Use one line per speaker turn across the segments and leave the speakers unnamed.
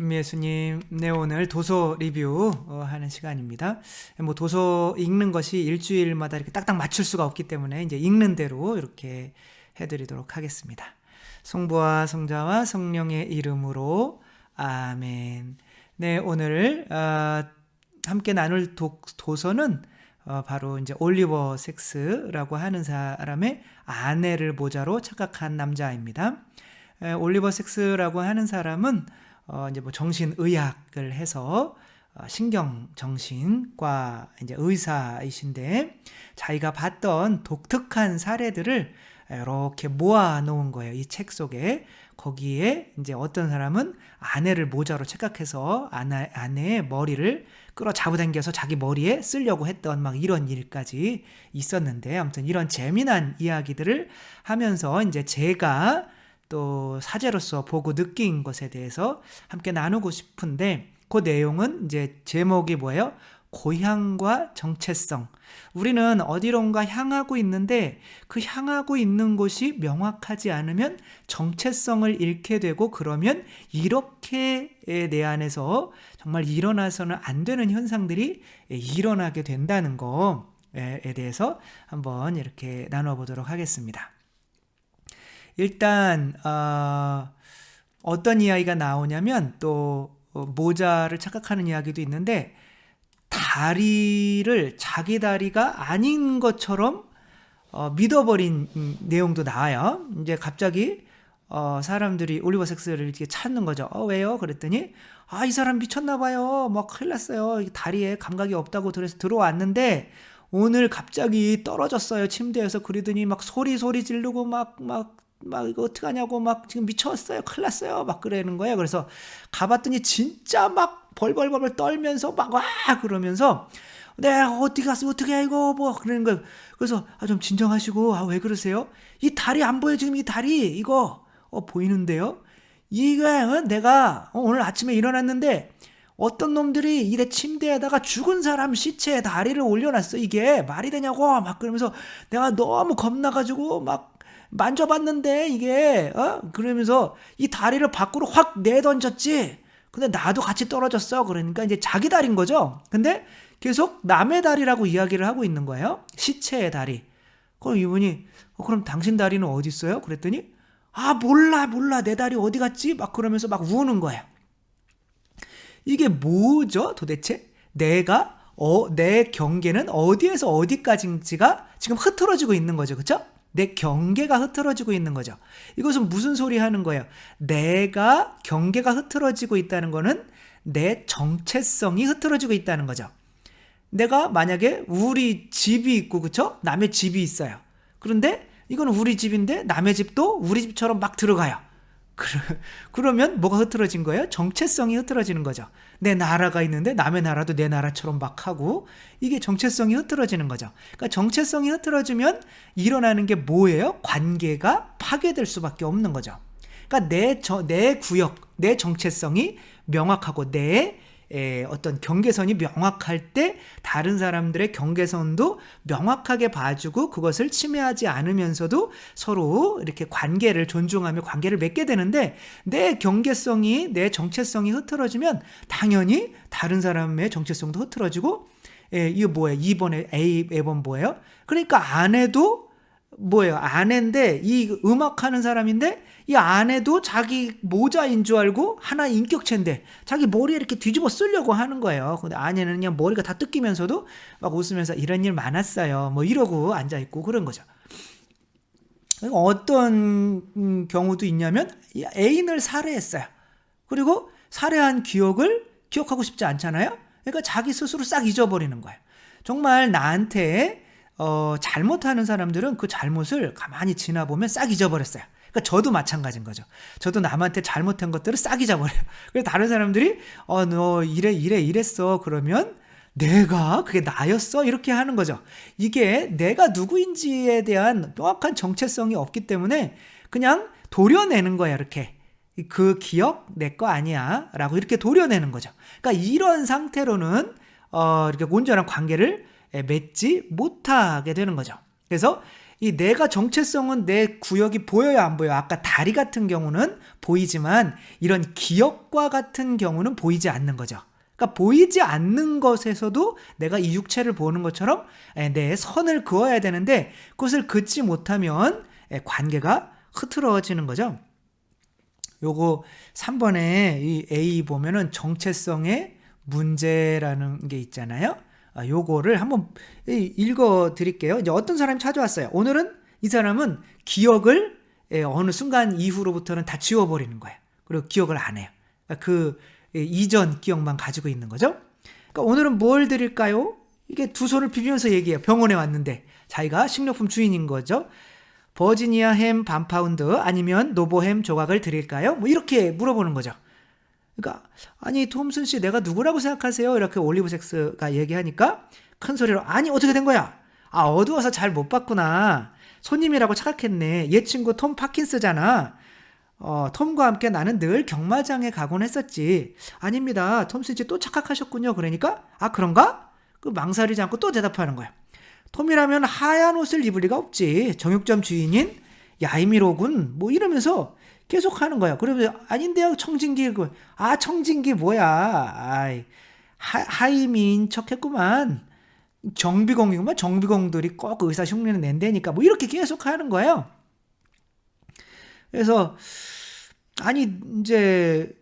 김예수님, 네 오늘 도서 리뷰 어, 하는 시간입니다. 뭐 도서 읽는 것이 일주일마다 이렇게 딱딱 맞출 수가 없기 때문에 이제 읽는 대로 이렇게 해드리도록 하겠습니다. 성부와 성자와 성령의 이름으로 아멘. 네 오늘 어, 함께 나눌 도, 도서는 어, 바로 이제 올리버 섹스라고 하는 사람의 아내를 모자로 착각한 남자입니다. 에, 올리버 섹스라고 하는 사람은 어, 이제 뭐 정신의학을 해서 어, 신경정신과 이제 의사이신데 자기가 봤던 독특한 사례들을 이렇게 모아 놓은 거예요. 이 책 속에. 거기에 이제 어떤 사람은 아내를 모자로 착각해서 아내, 아내의 머리를 끌어 잡아당겨서 자기 머리에 쓰려고 했던 막 이런 일까지 있었는데 아무튼 이런 재미난 이야기들을 하면서 이제 제가 또 사제로서 보고 느낀 것에 대해서 함께 나누고 싶은데 그 내용은 이제 제목이 뭐예요? 고향과 정체성. 우리는 어디론가 향하고 있는데 그 향하고 있는 곳이 명확하지 않으면 정체성을 잃게 되고 그러면 이렇게 내 안에서 정말 일어나서는 안 되는 현상들이 일어나게 된다는 거에 대해서 한번 이렇게 나눠보도록 하겠습니다. 일단 어, 어떤 이야기가 나오냐면 또 어, 모자를 착각하는 이야기도 있는데 다리를 자기 다리가 아닌 것처럼 어, 믿어버린 음, 내용도 나와요. 이제 갑자기 어, 사람들이 올리버 섹스를 이렇게 찾는 거죠. 어, 왜요? 그랬더니 아, 이 사람 미쳤나 봐요. 뭐 큰일 났어요. 다리에 감각이 없다고 그래서 들어왔는데 오늘 갑자기 떨어졌어요. 침대에서 그러더니 막 소리 소리 지르고 막 막 막 이거 어떡하냐고 막 지금 미쳤어요. 큰일 났어요. 막 그러는 거예요. 그래서 가봤더니 진짜 막 벌벌벌벌 떨면서 막 와 그러면서 네 어디 갔어 어떻게 해 이거 뭐 그러는 거예요. 그래서 아 좀 진정하시고 아 왜 그러세요? 이 다리 안 보여 지금 이 다리 이거 어 보이는데요. 이게 어, 내가 어, 오늘 아침에 일어났는데 어떤 놈들이 이래 침대에다가 죽은 사람 시체에 다리를 올려놨어 이게 말이 되냐고 막 그러면서 내가 너무 겁나가지고 막 만져봤는데 이게 어 그러면서 이 다리를 밖으로 확 내던졌지. 근데 나도 같이 떨어졌어. 그러니까 이제 자기 다리인 거죠. 근데 계속 남의 다리라고 이야기를 하고 있는 거예요. 시체의 다리. 그럼 이분이 어, 그럼 당신 다리는 어디 있어요? 그랬더니 아 몰라 몰라 내 다리 어디 갔지? 막 그러면서 막 우는 거예요. 이게 뭐죠? 도대체 내가 어, 내 경계는 어디에서 어디까지인지가 지금 흐트러지고 있는 거죠. 그렇죠? 내 경계가 흐트러지고 있는 거죠. 이것은 무슨 소리 하는 거예요? 내가 경계가 흐트러지고 있다는 거는 내 정체성이 흐트러지고 있다는 거죠. 내가 만약에 우리 집이 있고 그쵸? 남의 집이 있어요. 그런데 이건 우리 집인데 남의 집도 우리 집처럼 막 들어가요. 그러면 뭐가 흐트러진 거예요? 정체성이 흐트러지는 거죠. 내 나라가 있는데 남의 나라도 내 나라처럼 막 하고 이게 정체성이 흐트러지는 거죠. 그러니까 정체성이 흐트러지면 일어나는 게 뭐예요? 관계가 파괴될 수밖에 없는 거죠. 그러니까 내, 저, 내 구역, 내 정체성이 명확하고 내 에, 어떤 경계선이 명확할 때 다른 사람들의 경계선도 명확하게 봐주고 그것을 침해하지 않으면서도 서로 이렇게 관계를 존중하며 관계를 맺게 되는데 내 경계성이 내 정체성이 흐트러지면 당연히 다른 사람의 정체성도 흐트러지고 예, 이거 뭐예요? 2번에 A, A번 뭐예요? 그러니까 아내도 뭐예요? 아내인데 이 음악하는 사람인데 이 아내도 자기 모자인 줄 알고 하나 인격체인데 자기 머리에 이렇게 뒤집어 쓰려고 하는 거예요. 근데 아내는 그냥 머리가 다 뜯기면서도 막 웃으면서 이런 일 많았어요. 뭐 이러고 앉아 있고 그런 거죠. 어떤 음, 경우도 있냐면 애인을 살해했어요. 그리고 살해한 기억을 기억하고 싶지 않잖아요. 그러니까 자기 스스로 싹 잊어버리는 거예요. 정말 나한테 어, 잘못하는 사람들은 그 잘못을 가만히 지나보면 싹 잊어버렸어요. 그러니까 저도 마찬가지인 거죠. 저도 남한테 잘못한 것들을 싹 잊어버려요. 그래서 다른 사람들이 어, 너 이래, 이래, 이랬어. 그러면 내가 그게 나였어? 이렇게 하는 거죠. 이게 내가 누구인지에 대한 명확한 정체성이 없기 때문에 그냥 도려내는 거야, 이렇게. 그 기억 내 거 아니야. 라고 이렇게 도려내는 거죠. 그러니까 이런 상태로는 어, 이렇게 온전한 관계를 맺지 못하게 되는 거죠. 그래서 이 내가 정체성은 내 구역이 보여요, 안 보여요? 아까 다리 같은 경우는 보이지만 이런 기억과 같은 경우는 보이지 않는 거죠. 그러니까 보이지 않는 것에서도 내가 이 육체를 보는 것처럼 에, 내 선을 그어야 되는데 그것을 긋지 못하면 에, 관계가 흐트러지는 거죠. 요거 3번에 이 A 보면은 정체성의 문제라는 게 있잖아요. 아, 요거를 한번 읽어 드릴게요. 이제 어떤 사람이 찾아왔어요. 오늘은 이 사람은 기억을 예, 어느 순간 이후로부터는 다 지워버리는 거예요. 그리고 기억을 안 해요. 그러니까 그 예, 이전 기억만 가지고 있는 거죠. 그러니까 오늘은 뭘 드릴까요? 이게 두 손을 비비면서 얘기해요. 병원에 왔는데 자기가 식료품 주인인 거죠. 버지니아 햄 반 파운드 아니면 노보햄 조각을 드릴까요? 뭐 이렇게 물어보는 거죠. 그러니까 아니 톰슨 씨 내가 누구라고 생각하세요? 이렇게 올리브 섹스가 얘기하니까 큰 소리로 아니 어떻게 된 거야? 아 어두워서 잘 못 봤구나. 손님이라고 착각했네. 얘 친구 톰 파킨스잖아. 어, 톰과 함께 나는 늘 경마장에 가곤 했었지. 아닙니다. 톰슨 씨 또 착각하셨군요. 그러니까 아 그런가? 그 망설이지 않고 또 대답하는 거야. 톰이라면 하얀 옷을 입을 리가 없지. 정육점 주인인 야이미로군. 뭐 이러면서 계속 하는 거야. 그러면 아닌데요, 청진기. 그, 아, 청진기 뭐야. 아이, 하, 하이민 척 했구만. 정비공이구만. 정비공들이 꼭 의사 흉내는 낸다니까. 뭐 이렇게 계속 하는 거예요. 그래서, 아니, 이제,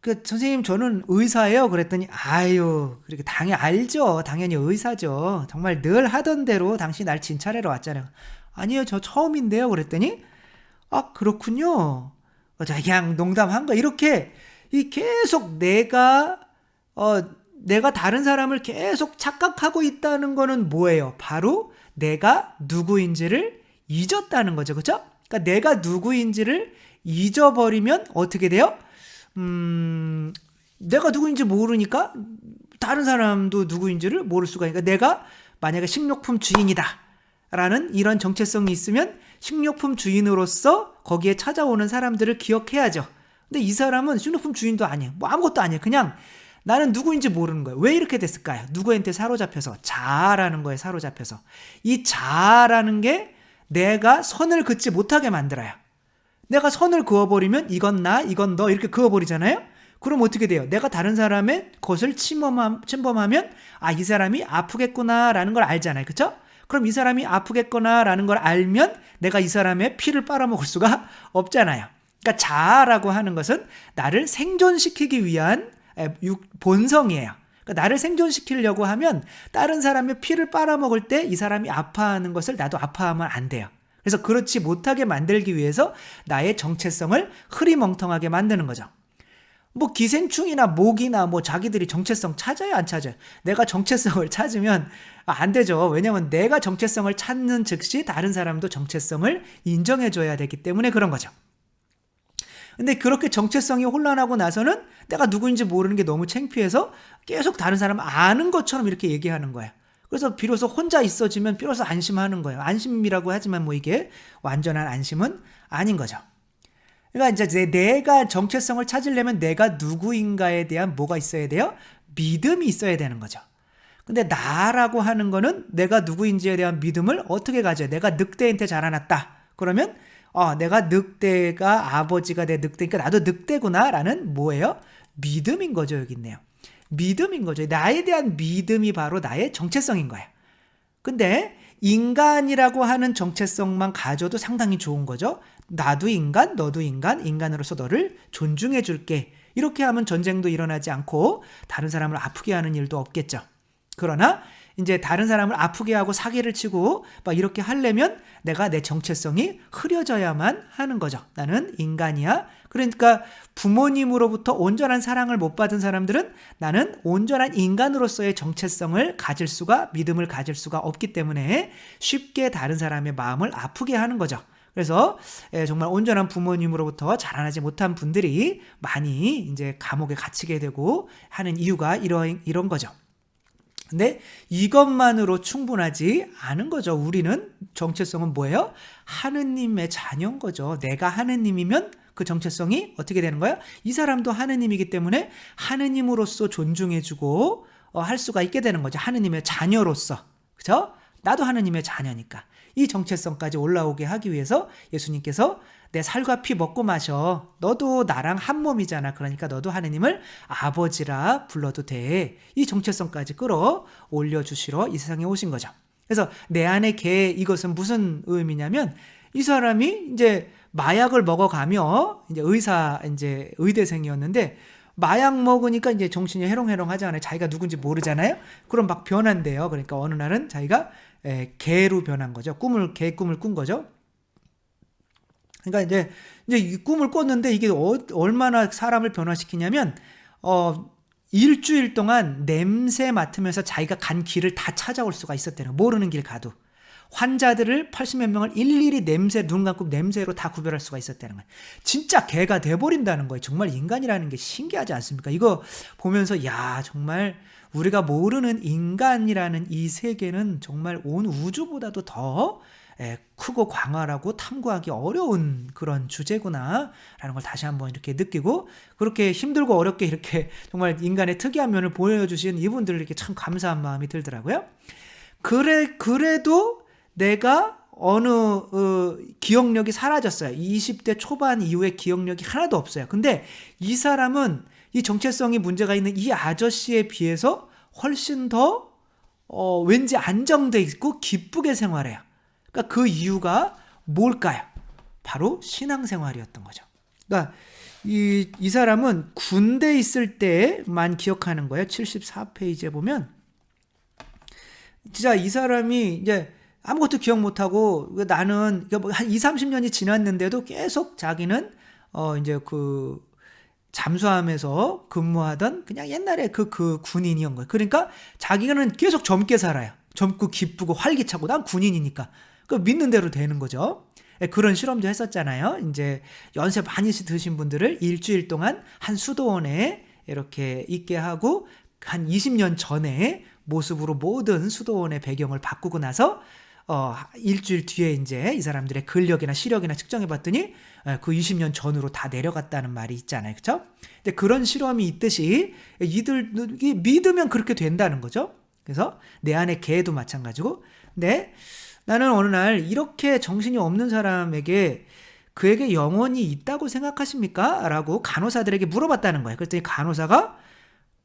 그, 선생님, 저는 의사예요. 그랬더니, 아유, 그렇게 당연히 알죠. 당연히 의사죠. 정말 늘 하던 대로 당신 날 진찰하러 왔잖아요. 아니요, 저 처음인데요. 그랬더니, 아, 그렇군요. 어, 그냥 농담한 거 이렇게 이 계속 내가 어 내가 다른 사람을 계속 착각하고 있다는 거는 뭐예요? 바로 내가 누구인지를 잊었다는 거죠. 그죠? 그러니까 내가 누구인지를 잊어버리면 어떻게 돼요? 음, 내가 누구인지 모르니까 다른 사람도 누구인지를 모를 수가 있으니까 내가 만약에 식료품 주인이다. 라는 이런 정체성이 있으면 식료품 주인으로서 거기에 찾아오는 사람들을 기억해야죠. 근데 이 사람은 식료품 주인도 아니에요. 뭐 아무것도 아니에요. 그냥 나는 누구인지 모르는 거예요. 왜 이렇게 됐을까요? 누구한테 사로잡혀서 자아라는 거에 사로잡혀서 이 자아라는 게 내가 선을 긋지 못하게 만들어요. 내가 선을 그어버리면 이건 나, 이건 너 이렇게 그어버리잖아요. 그럼 어떻게 돼요? 내가 다른 사람의 것을 침범하, 침범하면 아 이 사람이 아프겠구나라는 걸 알잖아요. 그렇죠? 그럼 이 사람이 아프겠거나라는 걸 알면 내가 이 사람의 피를 빨아먹을 수가 없잖아요. 그러니까 자아라고 하는 것은 나를 생존시키기 위한 본성이에요. 그러니까 나를 생존시키려고 하면 다른 사람의 피를 빨아먹을 때 이 사람이 아파하는 것을 나도 아파하면 안 돼요. 그래서 그렇지 못하게 만들기 위해서 나의 정체성을 흐리멍텅하게 만드는 거죠. 뭐 기생충이나 모기나 뭐 자기들이 정체성 찾아요 안 찾아요? 내가 정체성을 찾으면 안 되죠. 왜냐면 내가 정체성을 찾는 즉시 다른 사람도 정체성을 인정해 줘야 되기 때문에 그런 거죠. 근데 그렇게 정체성이 혼란하고 나서는 내가 누구인지 모르는 게 너무 창피해서 계속 다른 사람 아는 것처럼 이렇게 얘기하는 거예요. 그래서 비로소 혼자 있어지면 비로소 안심하는 거예요. 안심이라고 하지만 뭐 이게 완전한 안심은 아닌 거죠. 그러니까 이제 내가 정체성을 찾으려면 내가 누구인가에 대한 뭐가 있어야 돼요? 믿음이 있어야 되는 거죠. 근데 나라고 하는 거는 내가 누구인지에 대한 믿음을 어떻게 가져요? 내가 늑대한테 자라났다. 그러면 어, 내가 늑대가 아버지가 내 늑대니까 나도 늑대구나라는 뭐예요? 믿음인 거죠, 여기 있네요. 믿음인 거죠. 나에 대한 믿음이 바로 나의 정체성인 거예요. 근데 인간이라고 하는 정체성만 가져도 상당히 좋은 거죠. 나도 인간, 너도 인간, 인간으로서 너를 존중해 줄게. 이렇게 하면 전쟁도 일어나지 않고 다른 사람을 아프게 하는 일도 없겠죠. 그러나 이제 다른 사람을 아프게 하고 사기를 치고 막 이렇게 하려면 내가 내 정체성이 흐려져야만 하는 거죠. 나는 인간이야. 그러니까 부모님으로부터 온전한 사랑을 못 받은 사람들은 나는 온전한 인간으로서의 정체성을 가질 수가 믿음을 가질 수가 없기 때문에 쉽게 다른 사람의 마음을 아프게 하는 거죠. 그래서 예, 정말 온전한 부모님으로부터 자라나지 못한 분들이 많이 이제 감옥에 갇히게 되고 하는 이유가 이런 이런 거죠. 근데 이것만으로 충분하지 않은 거죠. 우리는 정체성은 뭐예요? 하느님의 자녀인 거죠. 내가 하느님이면 그 정체성이 어떻게 되는 거예요? 이 사람도 하느님이기 때문에 하느님으로서 존중해주고 어, 할 수가 있게 되는 거죠. 하느님의 자녀로서. 그죠? 나도 하느님의 자녀니까. 이 정체성까지 올라오게 하기 위해서 예수님께서 내 살과 피 먹고 마셔. 너도 나랑 한 몸이잖아. 그러니까 너도 하느님을 아버지라 불러도 돼. 이 정체성까지 끌어 올려주시러 이 세상에 오신 거죠. 그래서 내 안에 개 이것은 무슨 의미냐면 이 사람이 이제 마약을 먹어가며 이제 의사 이제 의대생이었는데 마약 먹으니까 이제 정신이 해롱해롱 하잖아요. 자기가 누군지 모르잖아요. 그럼 막 변한대요. 그러니까 어느 날은 자기가 에, 개로 변한 거죠. 꿈을 개 꿈을 꾼 거죠. 그러니까 이제 이제 이 꿈을 꿨는데 이게 어, 얼마나 사람을 변화시키냐면 어 일주일 동안 냄새 맡으면서 자기가 간 길을 다 찾아올 수가 있었대요. 모르는 길 가도. 환자들을 80몇 명을 일일이 냄새, 눈 감고 냄새로 다 구별할 수가 있었다는 거예요. 진짜 개가 돼버린다는 거예요. 정말 인간이라는 게 신기하지 않습니까? 이거 보면서, 야, 정말 우리가 모르는 인간이라는 이 세계는 정말 온 우주보다도 더 예, 크고 광활하고 탐구하기 어려운 그런 주제구나 라는 걸 다시 한번 이렇게 느끼고 그렇게 힘들고 어렵게 이렇게 정말 인간의 특이한 면을 보여주신 이분들에게 참 감사한 마음이 들더라고요. 그래 그래도 내가 어느 어, 기억력이 사라졌어요. 20대 초반 이후에 기억력이 하나도 없어요. 근데 이 사람은 이 정체성이 문제가 있는 이 아저씨에 비해서 훨씬 더 어, 왠지 안정돼 있고 기쁘게 생활해요. 그러니까 그 이유가 뭘까요? 바로 신앙생활이었던 거죠. 그러니까 이, 이 사람은 군대 있을 때만 기억하는 거예요. 74페이지에 보면 진짜 이 사람이 이제 아무것도 기억 못하고 나는 뭐한 2, 30년이 지났는데도 계속 자기는 어 이제 그 잠수함에서 근무하던 그냥 옛날에 그, 그 군인이었던 거예요. 그러니까 자기는 계속 젊게 살아요. 젊고 기쁘고 활기차고 난 군인이니까. 그 믿는 대로 되는 거죠. 예, 그런 실험도 했었잖아요. 이제 연세 많이 드신 분들을 일주일 동안 한 수도원에 이렇게 있게 하고 한 20년 전에 모습으로 모든 수도원의 배경을 바꾸고 나서 어, 일주일 뒤에 이제 이 사람들의 근력이나 시력이나 측정해 봤더니 어, 그 20년 전으로 다 내려갔다는 말이 있잖아요. 그쵸? 근데 그런 실험이 있듯이 이들이 믿으면 그렇게 된다는 거죠. 그래서 내 안에 개도 마찬가지고. 근데 나는 어느 날 이렇게 정신이 없는 사람에게 그에게 영혼이 있다고 생각하십니까? 라고 간호사들에게 물어봤다는 거예요. 그랬더니 간호사가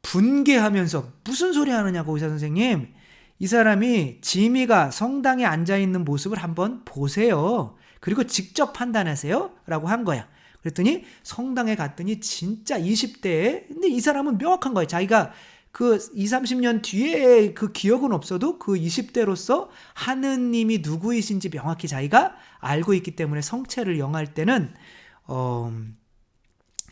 분개하면서 무슨 소리 하느냐고 의사 선생님. 이 사람이 지미가 성당에 앉아 있는 모습을 한번 보세요. 그리고 직접 판단하세요. 라고 한 거야. 그랬더니 성당에 갔더니 진짜 20대에 근데 이 사람은 명확한 거예요. 자기가 그 20, 30년 뒤에 그 기억은 없어도 그 20대로서 하느님이 누구이신지 명확히 자기가 알고 있기 때문에 성체를 영할 때는 어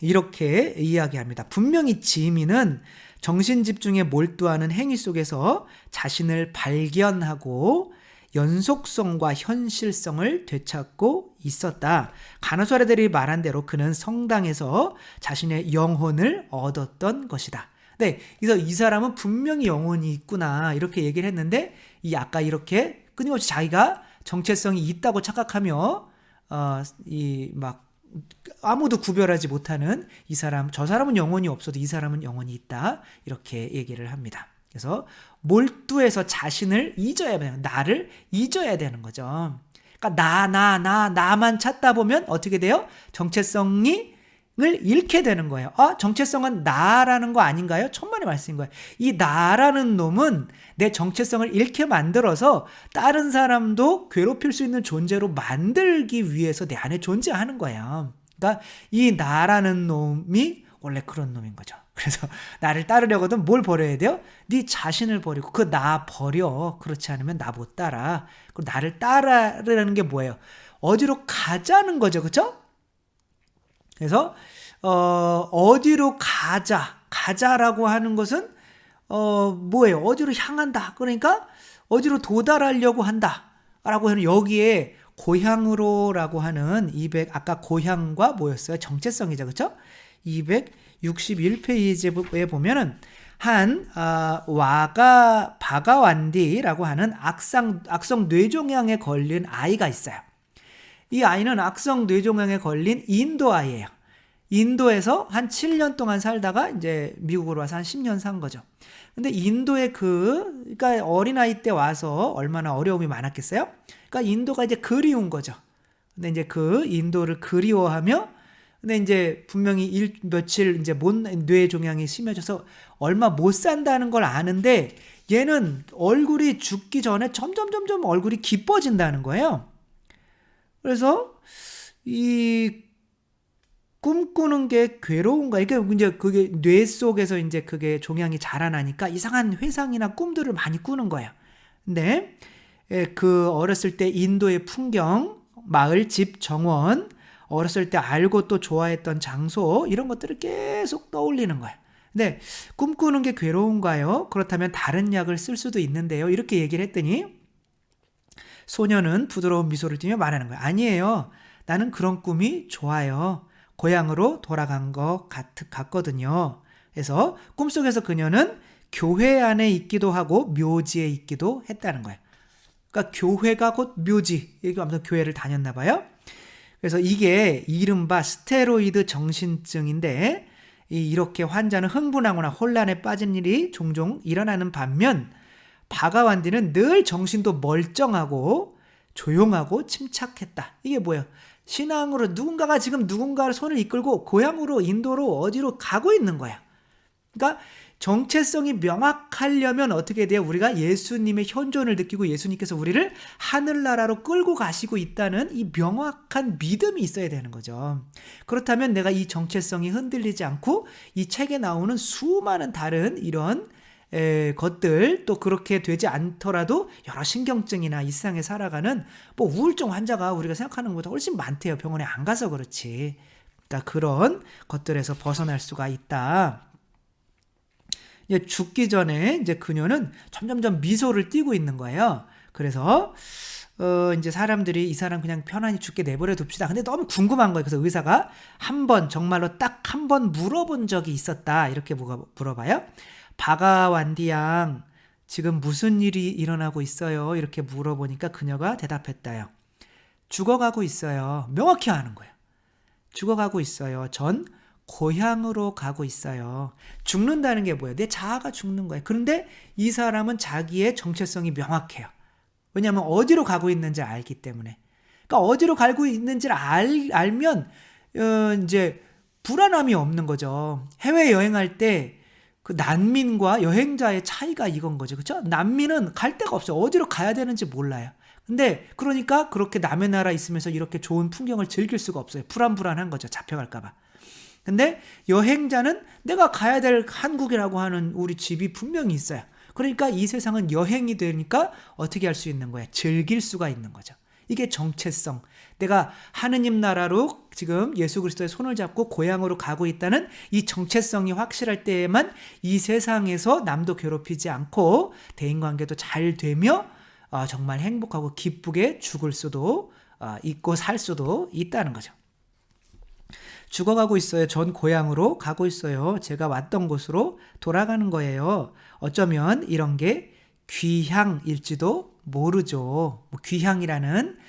이렇게 이야기합니다. 분명히 지미는 정신 집중에 몰두하는 행위 속에서 자신을 발견하고 연속성과 현실성을 되찾고 있었다. 간호사들이 말한 대로 그는 성당에서 자신의 영혼을 얻었던 것이다. 네, 그래서 이 사람은 분명히 영혼이 있구나 이렇게 얘기를 했는데 이 아까 이렇게 끊임없이 자기가 정체성이 있다고 착각하며 어 이막 아무도 구별하지 못하는 이 사람, 저 사람은 영혼이 없어도 이 사람은 영혼이 있다. 이렇게 얘기를 합니다. 그래서 몰두해서 자신을 잊어야 돼요. 나를 잊어야 되는 거죠. 그러니까 나, 나, 나, 나만 찾다 보면 어떻게 돼요? 정체성이 을 잃게 되는 거예요. 아, 정체성은 나라는 거 아닌가요? 천만의 말씀인 거예요. 이 나라는 놈은 내 정체성을 잃게 만들어서 다른 사람도 괴롭힐 수 있는 존재로 만들기 위해서 내 안에 존재하는 거예요. 그러니까 이 나라는 놈이 원래 그런 놈인 거죠. 그래서 나를 따르려거든 뭘 버려야 돼요? 네 자신을 버리고 그 나 버려. 그렇지 않으면 나 못 따라. 그 나를 따르라는 게 뭐예요? 어디로 가자는 거죠. 그렇죠? 그래서 어, 어디로 가자, 가자라고 하는 것은 어, 뭐예요? 어디로 향한다. 그러니까 어디로 도달하려고 한다 라고 하는 여기에 고향으로라고 하는 200 아까 고향과 뭐였어요? 정체성이죠. 그렇죠? 261페이지에 보면은 한 아, 와가 바가완디라고 하는 악상 악성 뇌종양에 걸린 아이가 있어요. 이 아이는 악성 뇌종양에 걸린 인도 아이예요. 인도에서 한 7년 동안 살다가 이제 미국으로 와서 한 10년 산 거죠. 근데 인도의 그, 그러니까 어린아이 때 와서 얼마나 어려움이 많았겠어요? 그러니까 인도가 이제 그리운 거죠. 근데 이제 그 인도를 그리워하며 근데 이제 분명히 일 며칠 이제 못 뇌 종양이 심해져서 얼마 못 산다는 걸 아는데 얘는 얼굴이 죽기 전에 점점 점점 얼굴이 기뻐진다는 거예요. 그래서 이 꿈꾸는 게 괴로운가? 이게 이제 그게 뇌 속에서 이제 그게 종양이 자라나니까 이상한 회상이나 꿈들을 많이 꾸는 거예요. 근데 예, 그 어렸을 때 인도의 풍경, 마을, 집, 정원, 어렸을 때 알고 또 좋아했던 장소 이런 것들을 계속 떠올리는 거예요. 근데 꿈꾸는 게 괴로운가요? 그렇다면 다른 약을 쓸 수도 있는데요. 이렇게 얘기를 했더니 소녀는 부드러운 미소를 띠며 말하는 거예요. 아니에요. 나는 그런 꿈이 좋아요. 고향으로 돌아간 것 같, 같거든요. 그래서 꿈속에서 그녀는 교회 안에 있기도 하고 묘지에 있기도 했다는 거예요. 그러니까 교회가 곧 묘지. 이게 아무튼 교회를 다녔나 봐요. 그래서 이게 이른바 스테로이드 정신증인데 이렇게 환자는 흥분하거나 혼란에 빠진 일이 종종 일어나는 반면 바가완디는 늘 정신도 멀쩡하고 조용하고 침착했다. 이게 뭐예요? 신앙으로 누군가가 지금 누군가를 손을 이끌고 고향으로 인도로 어디로 가고 있는 거야. 그러니까 정체성이 명확하려면 어떻게 돼요? 우리가 예수님의 현존을 느끼고 예수님께서 우리를 하늘나라로 끌고 가시고 있다는 이 명확한 믿음이 있어야 되는 거죠. 그렇다면 내가 이 정체성이 흔들리지 않고 이 책에 나오는 수많은 다른 이런 에, 것들 또 그렇게 되지 않더라도 여러 신경증이나 이 세상에 살아가는 뭐 우울증 환자가 우리가 생각하는 것보다 훨씬 많대요. 병원에 안 가서 그렇지. 그러니까 그런 것들에서 벗어날 수가 있다. 이제 죽기 전에 이제 그녀는 점점점 미소를 띠고 있는 거예요. 그래서 어 이제 사람들이 이 사람 그냥 편안히 죽게 내버려 둡시다. 근데 너무 궁금한 거예요. 그래서 의사가 한 번 정말로 딱 한 번 물어본 적이 있었다. 이렇게 물어봐요. 바가완디양 지금 무슨 일이 일어나고 있어요? 이렇게 물어보니까 그녀가 대답했다요. 죽어가고 있어요. 명확히 아는 거예요. 죽어가고 있어요. 전 고향으로 가고 있어요. 죽는다는 게 뭐예요? 내 자아가 죽는 거예요. 그런데 이 사람은 자기의 정체성이 명확해요. 왜냐하면 어디로 가고 있는지 알기 때문에. 그러니까 어디로 가고 있는지를 알, 알면 어, 이제 불안함이 없는 거죠. 해외 여행할 때 그 난민과 여행자의 차이가 이건 거죠. 그렇죠? 난민은 갈 데가 없어요. 어디로 가야 되는지 몰라요. 근데 그러니까 그렇게 남의 나라 있으면서 이렇게 좋은 풍경을 즐길 수가 없어요. 불안불안한 거죠. 잡혀갈까 봐. 근데 여행자는 내가 가야 될 한국이라고 하는 우리 집이 분명히 있어요. 그러니까 이 세상은 여행이 되니까 어떻게 할 수 있는 거야? 즐길 수가 있는 거죠. 이게 정체성. 내가 하느님 나라로 지금 예수 그리스도의 손을 잡고 고향으로 가고 있다는 이 정체성이 확실할 때에만 이 세상에서 남도 괴롭히지 않고 대인 관계도 잘 되며 어, 정말 행복하고 기쁘게 죽을 수도 어, 있고 살 수도 있다는 거죠. 죽어가고 있어요. 전 고향으로 가고 있어요. 제가 왔던 곳으로 돌아가는 거예요. 어쩌면 이런 게 귀향일지도 모르죠. 뭐 귀향이라는 에,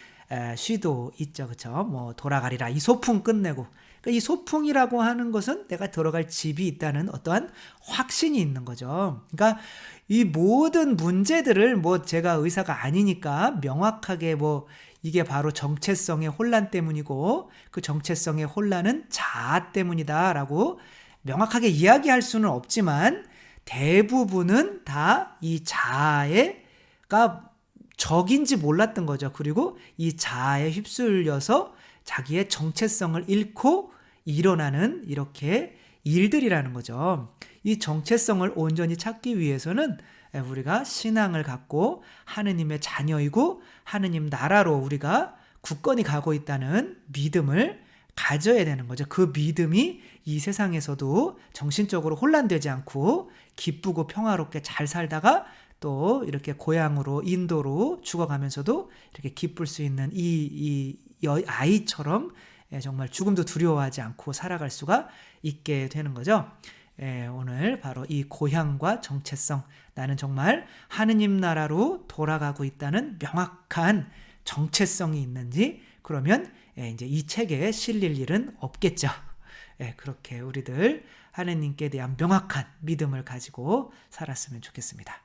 시도 있죠. 그쵸? 뭐 돌아가리라. 이 소풍 끝내고. 그러니까 이 소풍이라고 하는 것은 내가 들어갈 집이 있다는 어떠한 확신이 있는 거죠. 그러니까 이 모든 문제들을 뭐 제가 의사가 아니니까 명확하게 뭐 이게 바로 정체성의 혼란 때문이고 그 정체성의 혼란은 자아 때문이다라고 명확하게 이야기할 수는 없지만 대부분은 다 이 자아가 적인지 몰랐던 거죠. 그리고 이 자아에 휩쓸려서 자기의 정체성을 잃고 일어나는 이렇게 일들이라는 거죠. 이 정체성을 온전히 찾기 위해서는 우리가 신앙을 갖고 하느님의 자녀이고 하느님 나라로 우리가 굳건히 가고 있다는 믿음을 가져야 되는 거죠. 그 믿음이 이 세상에서도 정신적으로 혼란되지 않고 기쁘고 평화롭게 잘 살다가 또 이렇게 고향으로 인도로 죽어가면서도 이렇게 기쁠 수 있는 이, 이 아이처럼 정말 죽음도 두려워하지 않고 살아갈 수가 있게 되는 거죠. 예, 오늘 바로 이 고향과 정체성, 나는 정말 하느님 나라로 돌아가고 있다는 명확한 정체성이 있는지, 그러면 예, 이제 이 책에 실릴 일은 없겠죠. 예, 그렇게 우리들 하느님께 대한 명확한 믿음을 가지고 살았으면 좋겠습니다.